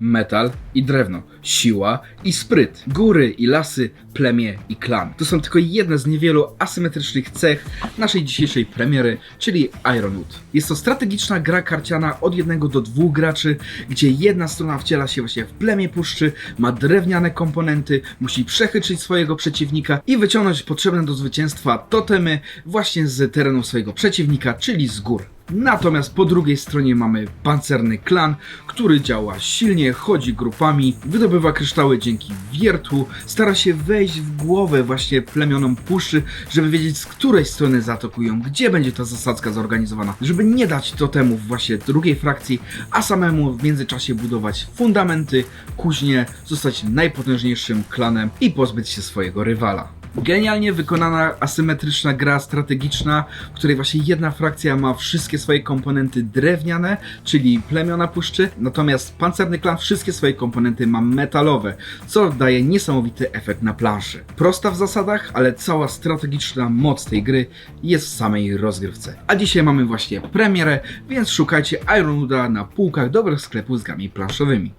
metal i drewno, siła i spryt, góry i lasy, plemię i klan. To są tylko jedne z niewielu asymetrycznych cech naszej dzisiejszej premiery, czyli Ironwood. Jest to strategiczna gra karciana od jednego do dwóch graczy, gdzie jedna strona wciela się właśnie w plemię puszczy, ma drewniane komponenty, musi przechytrzyć swojego przeciwnika i wyciągnąć potrzebne do zwycięstwa totemy właśnie z terenu swojego przeciwnika, czyli z gór. Natomiast po drugiej stronie mamy pancerny klan, który działa silnie, chodzi grupami, wydobywa kryształy dzięki wiertłu, stara się wejść w głowę właśnie plemionom puszczy, żeby wiedzieć z której strony zaatakują, gdzie będzie ta zasadzka zorganizowana, żeby nie dać totemów właśnie drugiej frakcji, a samemu w międzyczasie budować fundamenty, kuźnie, zostać najpotężniejszym klanem i pozbyć się swojego rywala. Genialnie wykonana asymetryczna gra strategiczna, w której właśnie jedna frakcja ma wszystkie swoje komponenty drewniane, czyli plemiona puszczy, natomiast pancerny klan wszystkie swoje komponenty ma metalowe, co daje niesamowity efekt na planszy. Prosta w zasadach, ale cała strategiczna moc tej gry jest w samej rozgrywce. A dzisiaj mamy właśnie premierę, więc szukajcie Ironwooda na półkach dobrych sklepów z grami planszowymi.